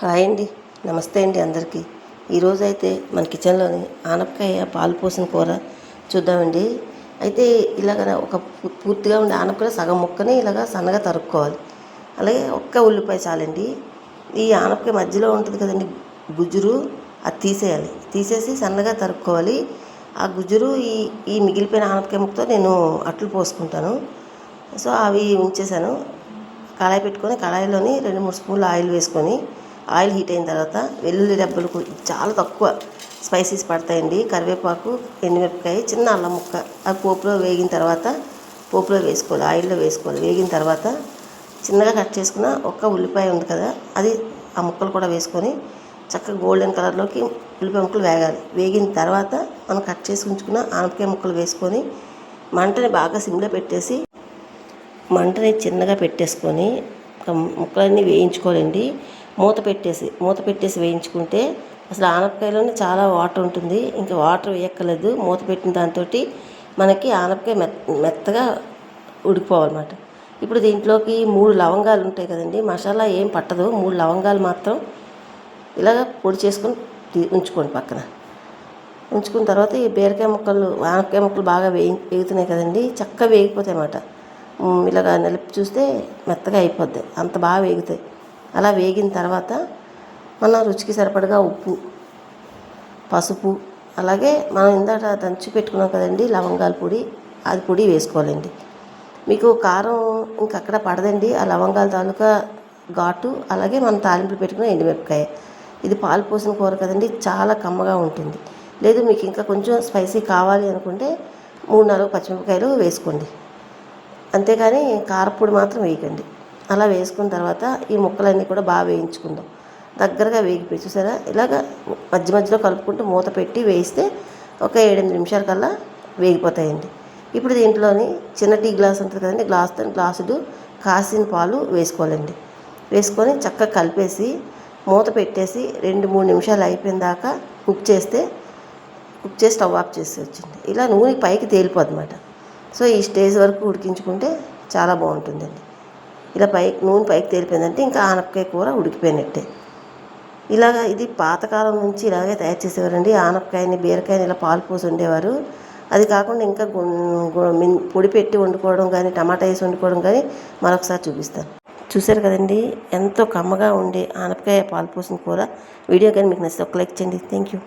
Hi అండి. నమస్తే అండి అందరికీ. ఈరోజు అయితే మన కిచెన్లోని ఆనపకాయ పాలు పోసిన కూర చూద్దామండి. అయితే ఇలాగ ఒక పూర్తిగా ఉండే ఆనపకాయ సగం ముక్కని ఇలాగ సన్నగా తరుక్కోవాలి. అలాగే ఒక్క ఉల్లిపాయ చాలండి. ఈ ఆనపకాయ మధ్యలో ఉంటుంది కదండి గుజ్జురు అది తీసేయాలి. తీసేసి సన్నగా తరుక్కోవాలి. ఆ గుజ్జురు ఈ ఈ మిగిలిపోయిన ఆనపకాయ ముక్కతో నేను అట్లు పోసుకుంటాను. సో అవి ఉంచేసాను కళాయి పెట్టుకొని కళాయిలోని రెండు మూడు స్పూన్లు ఆయిల్ వేసుకొని ఆయిల్ హీట్ అయిన తర్వాత వెల్లుల్లి డబ్బులు చాలా తక్కువ స్పైసీస్ పడతాయండి. కరివేపాకు ఎండుమిరపకాయ చిన్న అల్లం ముక్క. ఆ పోపులో వేగిన తర్వాత పోపులో వేసుకోవాలి ఆయిల్లో వేసుకోవాలి. వేగిన తర్వాత చిన్నగా కట్ చేసుకున్న ఒక్క ఉల్లిపాయ ఉంది కదా అది ఆ ముక్కలు కూడా వేసుకొని చక్కగా గోల్డెన్ కలర్లోకి ఉల్లిపాయ ముక్కలు వేగాలి. వేగిన తర్వాత మనం కట్ చేసి ఉంచుకున్న ఆనపకాయ ముక్కలు వేసుకొని మంటని బాగా సిమ్లో పెట్టేసి మంటని చిన్నగా పెట్టేసుకొని ఒక ముక్కలన్నీ వేయించుకోవాలండి. మూత పెట్టేసి మూత పెట్టేసి వేయించుకుంటే అసలు ఆనపకాయలోనే చాలా వాటర్ ఉంటుంది. ఇంకా వాటర్ వేయక్కర్లేదు. మూత పెట్టిన దాంతో మనకి ఆనపకాయ మెత్త మెత్తగా ఉడికిపోవాలన్నమాట. ఇప్పుడు దీంట్లోకి మూడు లవంగాలు ఉంటాయి కదండి. మసాలా ఏం పట్టదు. మూడు లవంగాలు మాత్రం ఇలాగ పొడి చేసుకొని ఉంచుకోండి పక్కన. ఉంచుకున్న తర్వాత ఈ బీరకాయ ముక్కలు ఆనపకాయ ముక్కలు బాగా వేయి వేగుతున్నాయి కదండి. చక్కగా వేగిపోతాయి అన్నమాట ఇలాగ నలిపి చూస్తే మెత్తగా అయిపోద్ది. అంత బాగా వేగుతాయి. అలా వేగిన తర్వాత మన రుచికి సరిపడగా ఉప్పు పసుపు అలాగే మనం ఇందాక దంచి పెట్టుకున్నాం కదండి లవంగాల పొడి అది పొడి వేసుకోవాలండి. మీకు కారం ఇంకక్కడ పడదండి ఆ లవంగాల తాలూకా ఘాటు అలాగే మనం తాలింపులు పెట్టుకున్న ఎండుమిరపకాయ. ఇది పాలు పోసిన కూర కదండి చాలా కమ్మగా ఉంటుంది. లేదు మీకు ఇంకా కొంచెం స్పైసీ కావాలి అనుకుంటే మూడు నాలుగు పచ్చిమిరపకాయలు వేసుకోండి. అంతేగాని కారపొడి మాత్రం వేయకండి. అలా వేసుకున్న తర్వాత ఈ ముక్కలన్నీ కూడా బాగా వేయించుకుందాం. దగ్గరగా వేగిపోయి చూసారా? ఇలాగ మధ్య మధ్యలో కలుపుకుంటూ మూత పెట్టి వేయిస్తే ఒక ఏడెనిమిది నిమిషాల కల్లా వేగిపోతాయండి. ఇప్పుడు దీంట్లోని చిన్న టీ గ్లాస్ ఉంటుంది కదండి గ్లాస్తో గ్లాసుడు కాసిన పాలు వేసుకోవాలండి. వేసుకొని చక్కగా కలిపేసి మూత పెట్టేసి రెండు మూడు నిమిషాలు అయిపోయిన దాకా కుక్ చేస్తే కుక్ చేసి స్టవ్ ఆఫ్ చేసి వచ్చింది. ఇలా నూనె పైకి తేలిపోద్దన్నమాట సో ఈ స్టేజ్ వరకు ఉడికించుకుంటే చాలా బాగుంటుందండి. ఇలా పైకి నూనె పైకి తేలిపోయిందంటే ఇంకా ఆనపకాయ కూర ఉడికిపోయినట్టే. ఇలాగ ఇది పాతకాలం నుంచి ఇలాగే తయారు చేసేవారండి. ఆనపకాయని బీరకాయని ఇలా పాలు పోసి ఉండేవారు అది కాకుండా ఇంకా గు- మిన్- పొడి పెట్టి వండుకోవడం కానీ టమాటా వేసి వండుకోవడం కానీ మరొకసారి చూపిస్తాను. చూశారు కదండి? ఎంతో కమ్మగా ఉండే ఆనపకాయ పాలు పోసిన కూర. వీడియో కానీ మీకు నచ్చితే ఒక లైక్ చేయండి. Thank you.